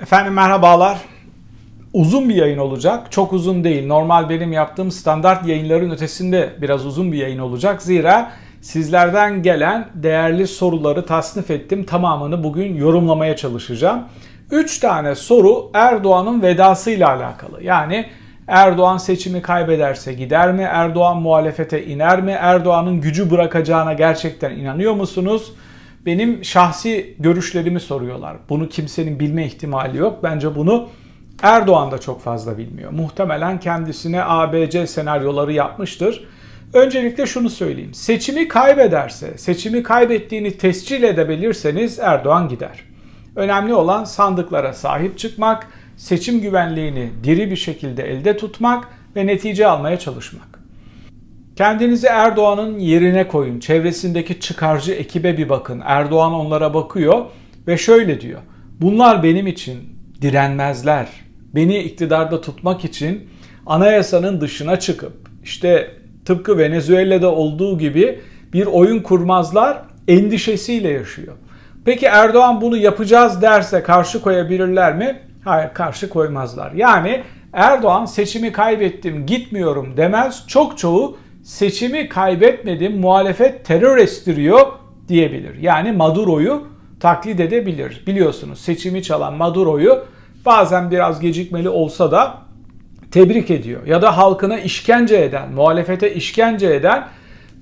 Efendim merhabalar. Uzun bir yayın olacak. Çok uzun değil. Normal benim yaptığım standart yayınların ötesinde biraz uzun bir yayın olacak. Zira sizlerden gelen değerli soruları tasnif ettim. Tamamını bugün yorumlamaya çalışacağım. 3 tane soru Erdoğan'ın vedasıyla alakalı. Yani Erdoğan seçimi kaybederse gider mi? Erdoğan muhalefete iner mi? Erdoğan'ın gücü bırakacağına gerçekten inanıyor musunuz? Benim şahsi görüşlerimi soruyorlar. Bunu kimsenin bilme ihtimali yok. Bence bunu Erdoğan da çok fazla bilmiyor. Muhtemelen kendisine ABC senaryoları yapmıştır. Öncelikle şunu söyleyeyim. Seçimi kaybederse, seçimi kaybettiğini tescil edebilirseniz Erdoğan gider. Önemli olan sandıklara sahip çıkmak, seçim güvenliğini diri bir şekilde elde tutmak ve netice almaya çalışmak. Kendinizi Erdoğan'ın yerine koyun. Çevresindeki çıkarcı ekibe bir bakın. Erdoğan onlara bakıyor ve şöyle diyor. Bunlar benim için direnmezler. Beni iktidarda tutmak için anayasanın dışına çıkıp işte tıpkı Venezuela'da olduğu gibi bir oyun kurmazlar endişesiyle yaşıyor. Peki Erdoğan bunu yapacağız derse karşı koyabilirler mi? Hayır karşı koymazlar. Yani Erdoğan seçimi kaybettim gitmiyorum demez. Çok çoğu seçimi kaybetmedim muhalefet terör estiriyor diyebilir. Yani Maduro'yu taklit edebilir. Biliyorsunuz seçimi çalan Maduro'yu bazen biraz gecikmeli olsa da tebrik ediyor. Ya da halkına işkence eden, muhalefete işkence eden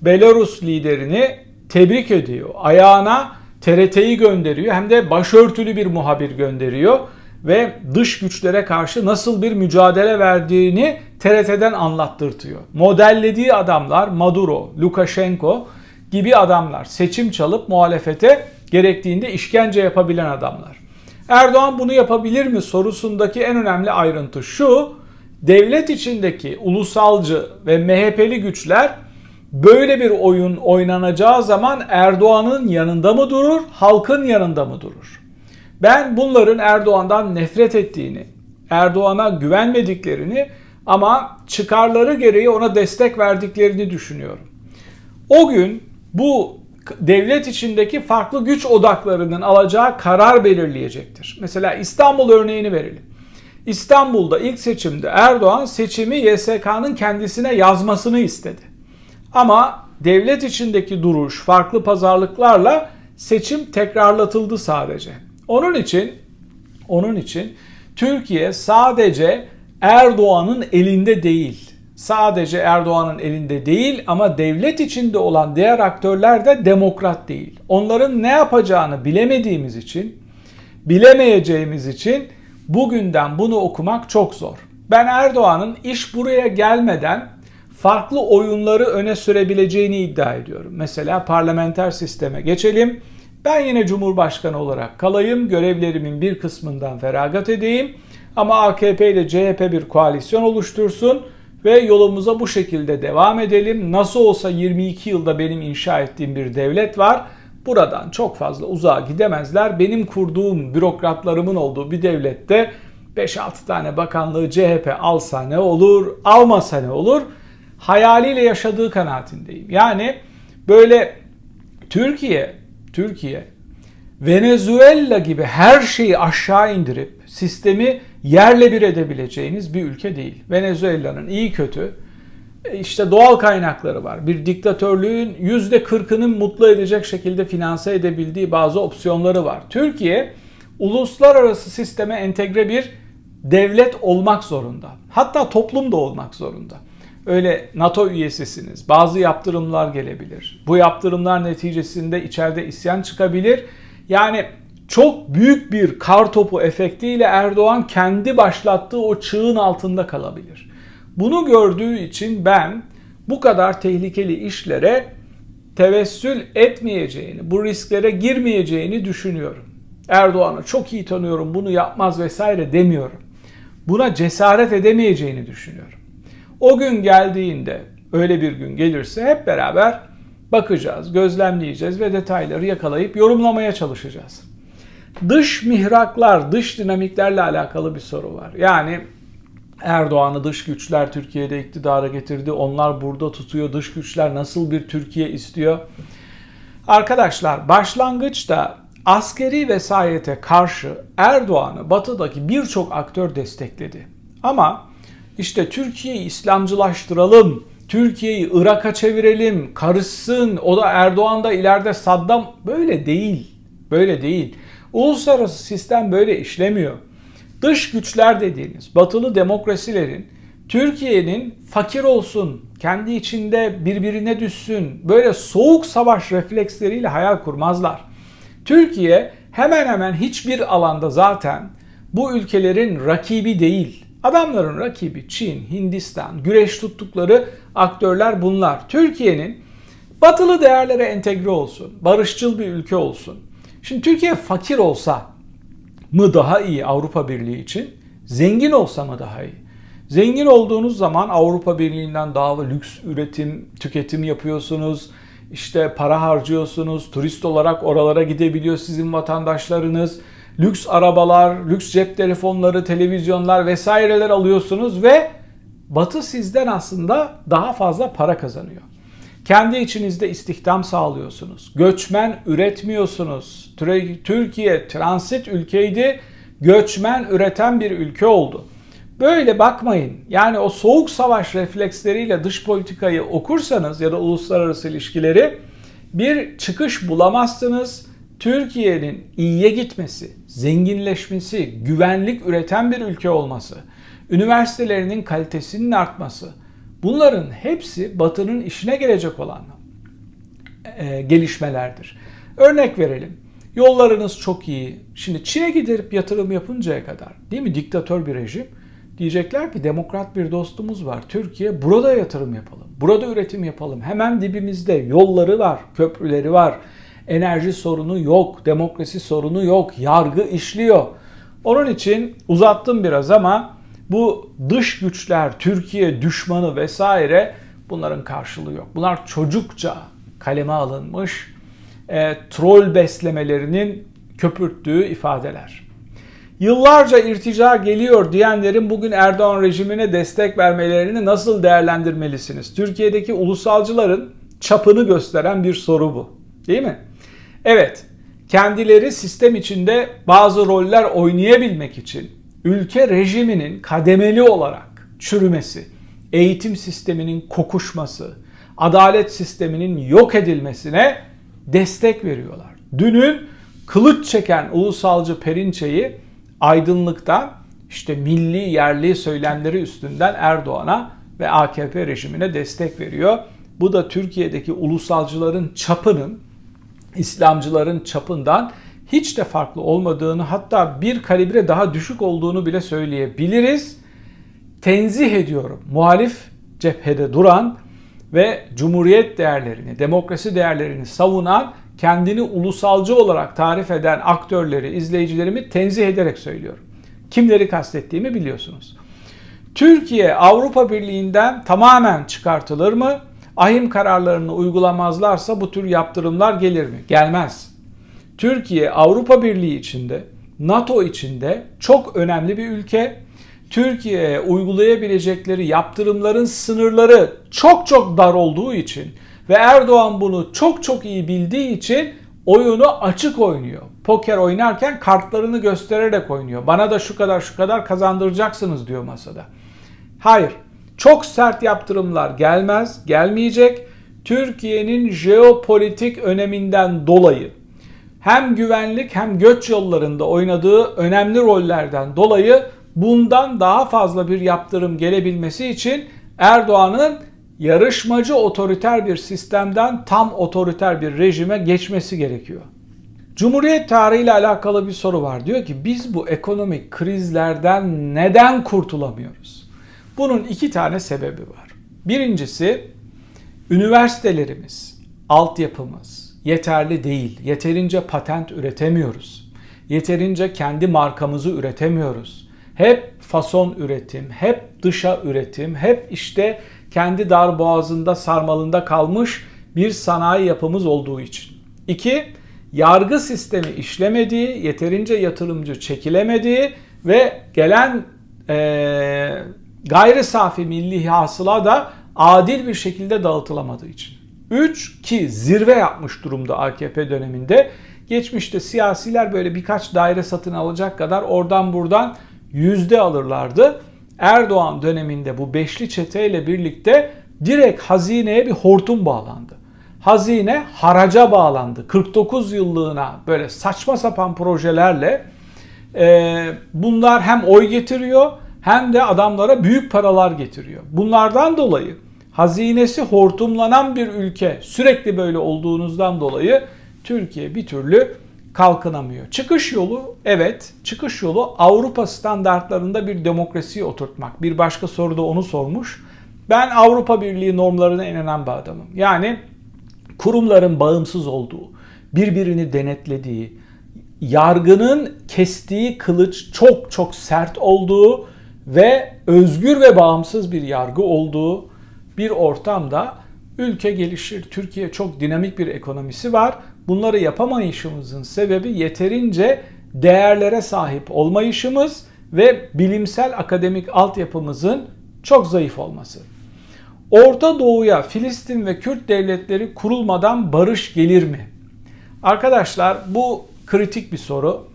Belarus liderini tebrik ediyor. Ayağına TRT'yi gönderiyor hem de başörtülü bir muhabir gönderiyor ve dış güçlere karşı nasıl bir mücadele verdiğini TRT'den anlattırtıyor. Modellediği adamlar Maduro, Lukashenko gibi adamlar. Seçim çalıp muhalefete gerektiğinde işkence yapabilen adamlar. Erdoğan bunu yapabilir mi sorusundaki en önemli ayrıntı şu. Devlet içindeki ulusalcı ve MHP'li güçler böyle bir oyun oynanacağı zaman Erdoğan'ın yanında mı durur, halkın yanında mı durur? Ben bunların Erdoğan'dan nefret ettiğini, Erdoğan'a güvenmediklerini ama çıkarları gereği ona destek verdiklerini düşünüyorum. O gün bu devlet içindeki farklı güç odaklarının alacağı karar belirleyecektir. Mesela İstanbul örneğini verelim. İstanbul'da ilk seçimde Erdoğan seçimi YSK'nın kendisine yazmasını istedi. Ama devlet içindeki duruş farklı pazarlıklarla seçim tekrarlatıldı sadece. Onun için onun için Türkiye sadece Erdoğan'ın elinde değil. Sadece Erdoğan'ın elinde değil ama devlet içinde olan diğer aktörler de demokrat değil. Onların ne yapacağını bilemediğimiz için, bilemeyeceğimiz için bugünden bunu okumak çok zor. Ben Erdoğan'ın iş buraya gelmeden farklı oyunları öne sürebileceğini iddia ediyorum. Mesela parlamenter sisteme geçelim. Ben yine Cumhurbaşkanı olarak kalayım, görevlerimin bir kısmından feragat edeyim ama AKP ile CHP bir koalisyon oluştursun ve yolumuza bu şekilde devam edelim. Nasıl olsa 22 yılda benim inşa ettiğim bir devlet var. Buradan çok fazla uzağa gidemezler. Benim kurduğum bürokratlarımın olduğu bir devlette 5-6 tane bakanlığı CHP alsa ne olur, almasa ne olur? Hayaliyle yaşadığı kanaatindeyim. Yani böyle Türkiye, Türkiye Venezuela gibi her şeyi aşağı indirip sistemi yerle bir edebileceğiniz bir ülke değil. Venezuela'nın iyi kötü e, işte doğal kaynakları var. Bir diktatörlüğün %40'ını mutlu edecek şekilde finanse edebildiği bazı opsiyonları var. Türkiye uluslararası sisteme entegre bir devlet olmak zorunda. Hatta toplum da olmak zorunda. Öyle NATO üyesisiniz. Bazı yaptırımlar gelebilir. Bu yaptırımlar neticesinde içeride isyan çıkabilir. Yani çok büyük bir kar topu efektiyle Erdoğan kendi başlattığı o çığın altında kalabilir. Bunu gördüğü için ben bu kadar tehlikeli işlere tevessül etmeyeceğini, bu risklere girmeyeceğini düşünüyorum. Erdoğan'ı çok iyi tanıyorum, bunu yapmaz vesaire demiyorum. Buna cesaret edemeyeceğini düşünüyorum. O gün geldiğinde, öyle bir gün gelirse hep beraber bakacağız, gözlemleyeceğiz ve detayları yakalayıp yorumlamaya çalışacağız. Dış mihraklar, dış dinamiklerle alakalı bir soru var. Yani Erdoğan'ı dış güçler Türkiye'de iktidara getirdi. Onlar burada tutuyor. Dış güçler nasıl bir Türkiye istiyor? Arkadaşlar başlangıçta askeri vesayete karşı Erdoğan'ı batıdaki birçok aktör destekledi. Ama işte Türkiye'yi İslamcılaştıralım, Türkiye'yi Irak'a çevirelim, karışsın, o da Erdoğan da ileride Saddam böyle değil. Böyle değil. Uluslararası sistem böyle işlemiyor. Dış güçler dediğiniz batılı demokrasilerin Türkiye'nin fakir olsun, kendi içinde birbirine düşsün, böyle soğuk savaş refleksleriyle hayal kurmazlar. Türkiye hemen hemen hiçbir alanda zaten bu ülkelerin rakibi değil. Adamların rakibi Çin, Hindistan, güreş tuttukları aktörler bunlar. Türkiye'nin batılı değerlere entegre olsun, barışçıl bir ülke olsun. Şimdi Türkiye fakir olsa mı daha iyi Avrupa Birliği için? Zengin olsa mı daha iyi? Zengin olduğunuz zaman Avrupa Birliği'nden daha lüks üretim, tüketim yapıyorsunuz. İşte para harcıyorsunuz. Turist olarak oralara gidebiliyor sizin vatandaşlarınız. Lüks arabalar, lüks cep telefonları, televizyonlar vesaireler alıyorsunuz ve Batı sizden aslında daha fazla para kazanıyor. Kendi içinizde istihdam sağlıyorsunuz. Göçmen üretmiyorsunuz. Türkiye transit ülkeydi. Göçmen üreten bir ülke oldu. Böyle bakmayın. Yani o soğuk savaş refleksleriyle dış politikayı okursanız ya da uluslararası ilişkileri bir çıkış bulamazsınız. Türkiye'nin iyiye gitmesi, zenginleşmesi, güvenlik üreten bir ülke olması, üniversitelerinin kalitesinin artması, bunların hepsi Batı'nın işine gelecek olan e, gelişmelerdir. Örnek verelim. Yollarınız çok iyi. Şimdi Çin'e gidip yatırım yapıncaya kadar değil mi diktatör bir rejim Diyecekler ki demokrat bir dostumuz var. Türkiye burada yatırım yapalım. Burada üretim yapalım. Hemen dibimizde yolları var, köprüleri var. Enerji sorunu yok, demokrasi sorunu yok, yargı işliyor. Onun için uzattım biraz ama bu dış güçler, Türkiye düşmanı vesaire bunların karşılığı yok. Bunlar çocukça kaleme alınmış e, troll beslemelerinin köpürttüğü ifadeler. Yıllarca irtica geliyor diyenlerin bugün Erdoğan rejimine destek vermelerini nasıl değerlendirmelisiniz? Türkiye'deki ulusalcıların çapını gösteren bir soru bu. Değil mi? Evet, kendileri sistem içinde bazı roller oynayabilmek için ülke rejiminin kademeli olarak çürümesi, eğitim sisteminin kokuşması, adalet sisteminin yok edilmesine destek veriyorlar. Dünün kılıç çeken ulusalcı Perinçe'yi aydınlıktan işte milli yerli söylemleri üstünden Erdoğan'a ve AKP rejimine destek veriyor. Bu da Türkiye'deki ulusalcıların çapının, İslamcıların çapından hiç de farklı olmadığını hatta bir kalibre daha düşük olduğunu bile söyleyebiliriz. Tenzih ediyorum. Muhalif cephede duran ve cumhuriyet değerlerini, demokrasi değerlerini savunan kendini ulusalcı olarak tarif eden aktörleri, izleyicilerimi tenzih ederek söylüyorum. Kimleri kastettiğimi biliyorsunuz. Türkiye Avrupa Birliği'nden tamamen çıkartılır mı? Ahim kararlarını uygulamazlarsa bu tür yaptırımlar gelir mi? Gelmez. Türkiye Avrupa Birliği içinde, NATO içinde çok önemli bir ülke. Türkiye'ye uygulayabilecekleri yaptırımların sınırları çok çok dar olduğu için ve Erdoğan bunu çok çok iyi bildiği için oyunu açık oynuyor. Poker oynarken kartlarını göstererek oynuyor. Bana da şu kadar şu kadar kazandıracaksınız diyor masada. Hayır. Çok sert yaptırımlar gelmez, gelmeyecek. Türkiye'nin jeopolitik öneminden dolayı hem güvenlik hem göç yollarında oynadığı önemli rollerden dolayı bundan daha fazla bir yaptırım gelebilmesi için Erdoğan'ın yarışmacı otoriter bir sistemden tam otoriter bir rejime geçmesi gerekiyor. Cumhuriyet tarihiyle alakalı bir soru var. Diyor ki biz bu ekonomik krizlerden neden kurtulamıyoruz? Bunun iki tane sebebi var. Birincisi üniversitelerimiz, altyapımız yeterli değil. Yeterince patent üretemiyoruz. Yeterince kendi markamızı üretemiyoruz. Hep fason üretim, hep dışa üretim, hep işte kendi dar boğazında sarmalında kalmış bir sanayi yapımız olduğu için. İki, yargı sistemi işlemediği, yeterince yatırımcı çekilemediği ve gelen e, gayri safi milli hasıla da adil bir şekilde dağıtılamadığı için. 3 ki zirve yapmış durumda AKP döneminde Geçmişte siyasiler böyle birkaç daire satın alacak kadar oradan buradan yüzde alırlardı. Erdoğan döneminde bu beşli çeteyle birlikte direkt hazineye bir hortum bağlandı. Hazine haraca bağlandı. 49 yıllığına böyle saçma sapan projelerle e, bunlar hem oy getiriyor hem de adamlara büyük paralar getiriyor. Bunlardan dolayı hazinesi hortumlanan bir ülke sürekli böyle olduğunuzdan dolayı Türkiye bir türlü kalkınamıyor. Çıkış yolu evet çıkış yolu Avrupa standartlarında bir demokrasiyi oturtmak. Bir başka soruda onu sormuş. Ben Avrupa Birliği normlarına inanan bir adamım. Yani kurumların bağımsız olduğu, birbirini denetlediği, yargının kestiği kılıç çok çok sert olduğu ve özgür ve bağımsız bir yargı olduğu bir ortamda ülke gelişir. Türkiye çok dinamik bir ekonomisi var. Bunları yapamayışımızın sebebi yeterince değerlere sahip olmayışımız ve bilimsel akademik altyapımızın çok zayıf olması. Orta Doğu'ya Filistin ve Kürt devletleri kurulmadan barış gelir mi? Arkadaşlar bu kritik bir soru.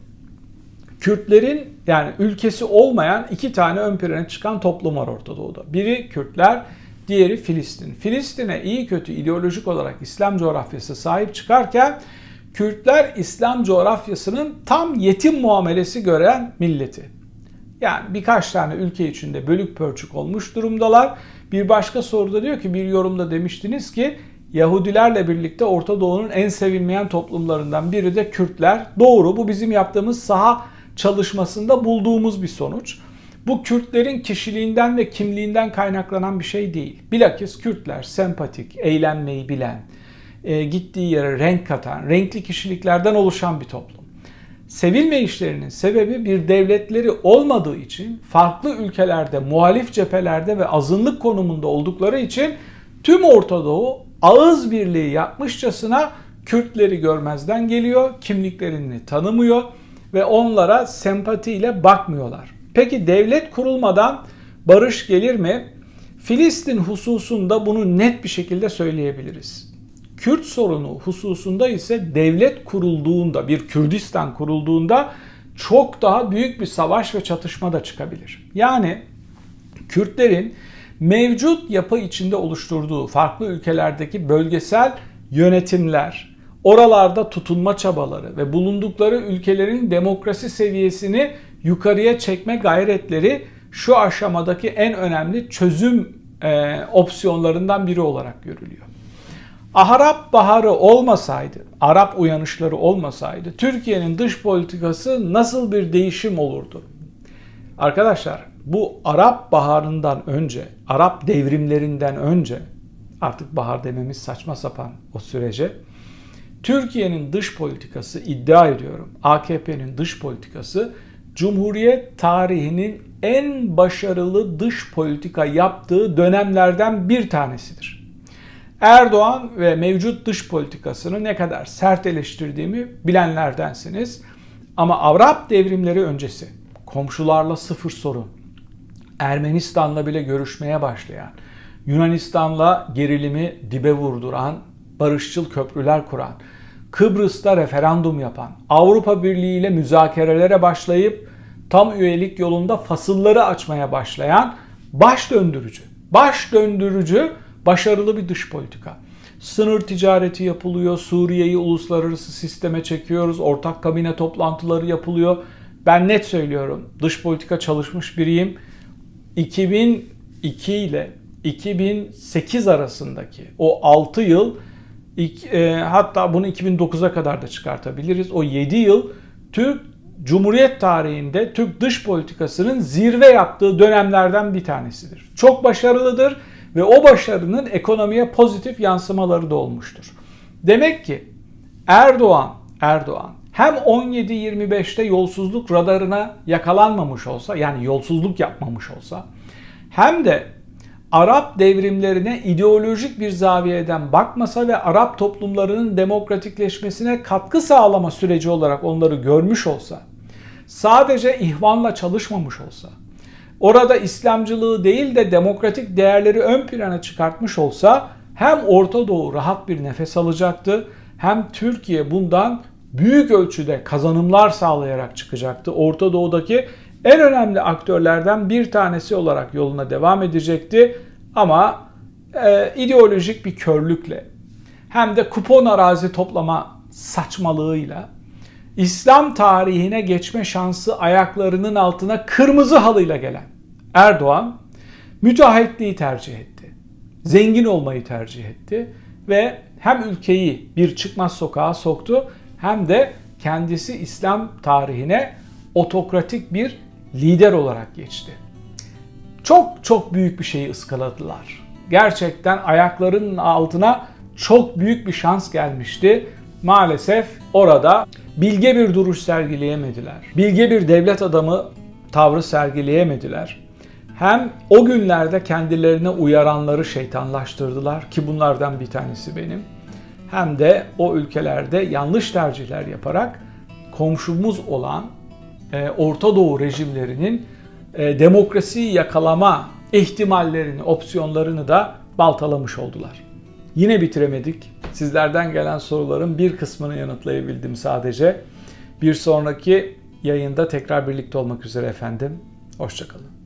Kürtlerin yani ülkesi olmayan iki tane ön plana çıkan toplum var Orta Doğu'da. Biri Kürtler, diğeri Filistin. Filistin'e iyi kötü ideolojik olarak İslam coğrafyası sahip çıkarken Kürtler İslam coğrafyasının tam yetim muamelesi gören milleti. Yani birkaç tane ülke içinde bölük pörçük olmuş durumdalar. Bir başka soruda diyor ki bir yorumda demiştiniz ki Yahudilerle birlikte Orta Doğu'nun en sevilmeyen toplumlarından biri de Kürtler. Doğru bu bizim yaptığımız saha çalışmasında bulduğumuz bir sonuç. Bu Kürtlerin kişiliğinden ve kimliğinden kaynaklanan bir şey değil. Bilakis Kürtler sempatik, eğlenmeyi bilen, e, gittiği yere renk katan, renkli kişiliklerden oluşan bir toplum. Sevilme işlerinin sebebi bir devletleri olmadığı için farklı ülkelerde, muhalif cephelerde ve azınlık konumunda oldukları için tüm Orta Doğu ağız birliği yapmışçasına Kürtleri görmezden geliyor, kimliklerini tanımıyor ve onlara sempatiyle bakmıyorlar. Peki devlet kurulmadan barış gelir mi? Filistin hususunda bunu net bir şekilde söyleyebiliriz. Kürt sorunu hususunda ise devlet kurulduğunda, bir Kürdistan kurulduğunda çok daha büyük bir savaş ve çatışma da çıkabilir. Yani Kürtlerin mevcut yapı içinde oluşturduğu farklı ülkelerdeki bölgesel yönetimler, oralarda tutunma çabaları ve bulundukları ülkelerin demokrasi seviyesini yukarıya çekme gayretleri şu aşamadaki en önemli çözüm e, opsiyonlarından biri olarak görülüyor. Arap Baharı olmasaydı, Arap uyanışları olmasaydı Türkiye'nin dış politikası nasıl bir değişim olurdu? Arkadaşlar bu Arap Baharı'ndan önce, Arap devrimlerinden önce artık bahar dememiz saçma sapan o sürece Türkiye'nin dış politikası iddia ediyorum AKP'nin dış politikası Cumhuriyet tarihinin en başarılı dış politika yaptığı dönemlerden bir tanesidir. Erdoğan ve mevcut dış politikasını ne kadar sert eleştirdiğimi bilenlerdensiniz. Ama Arap devrimleri öncesi komşularla sıfır sorun, Ermenistan'la bile görüşmeye başlayan, Yunanistan'la gerilimi dibe vurduran, barışçıl köprüler kuran, Kıbrıs'ta referandum yapan, Avrupa Birliği ile müzakerelere başlayıp tam üyelik yolunda fasılları açmaya başlayan baş döndürücü, baş döndürücü başarılı bir dış politika. Sınır ticareti yapılıyor, Suriye'yi uluslararası sisteme çekiyoruz, ortak kabine toplantıları yapılıyor. Ben net söylüyorum, dış politika çalışmış biriyim. 2002 ile 2008 arasındaki o 6 yıl e, hatta bunu 2009'a kadar da çıkartabiliriz. O 7 yıl Türk Cumhuriyet tarihinde Türk dış politikasının zirve yaptığı dönemlerden bir tanesidir. Çok başarılıdır ve o başarının ekonomiye pozitif yansımaları da olmuştur. Demek ki Erdoğan Erdoğan hem 17-25'te yolsuzluk radarına yakalanmamış olsa yani yolsuzluk yapmamış olsa hem de Arap devrimlerine ideolojik bir zaviyeden bakmasa ve Arap toplumlarının demokratikleşmesine katkı sağlama süreci olarak onları görmüş olsa, sadece ihvanla çalışmamış olsa, orada İslamcılığı değil de demokratik değerleri ön plana çıkartmış olsa hem Orta Doğu rahat bir nefes alacaktı hem Türkiye bundan büyük ölçüde kazanımlar sağlayarak çıkacaktı. Orta Doğu'daki en önemli aktörlerden bir tanesi olarak yoluna devam edecekti. Ama e, ideolojik bir körlükle hem de kupon arazi toplama saçmalığıyla İslam tarihine geçme şansı ayaklarının altına kırmızı halıyla gelen Erdoğan müteahhitliği tercih etti. Zengin olmayı tercih etti ve hem ülkeyi bir çıkmaz sokağa soktu hem de kendisi İslam tarihine otokratik bir lider olarak geçti. Çok çok büyük bir şeyi ıskaladılar. Gerçekten ayaklarının altına çok büyük bir şans gelmişti. Maalesef orada bilge bir duruş sergileyemediler. Bilge bir devlet adamı tavrı sergileyemediler. Hem o günlerde kendilerine uyaranları şeytanlaştırdılar ki bunlardan bir tanesi benim. Hem de o ülkelerde yanlış tercihler yaparak komşumuz olan e, Orta Doğu rejimlerinin e, demokrasiyi yakalama ihtimallerini, opsiyonlarını da baltalamış oldular. Yine bitiremedik. Sizlerden gelen soruların bir kısmını yanıtlayabildim sadece. Bir sonraki yayında tekrar birlikte olmak üzere efendim. Hoşçakalın.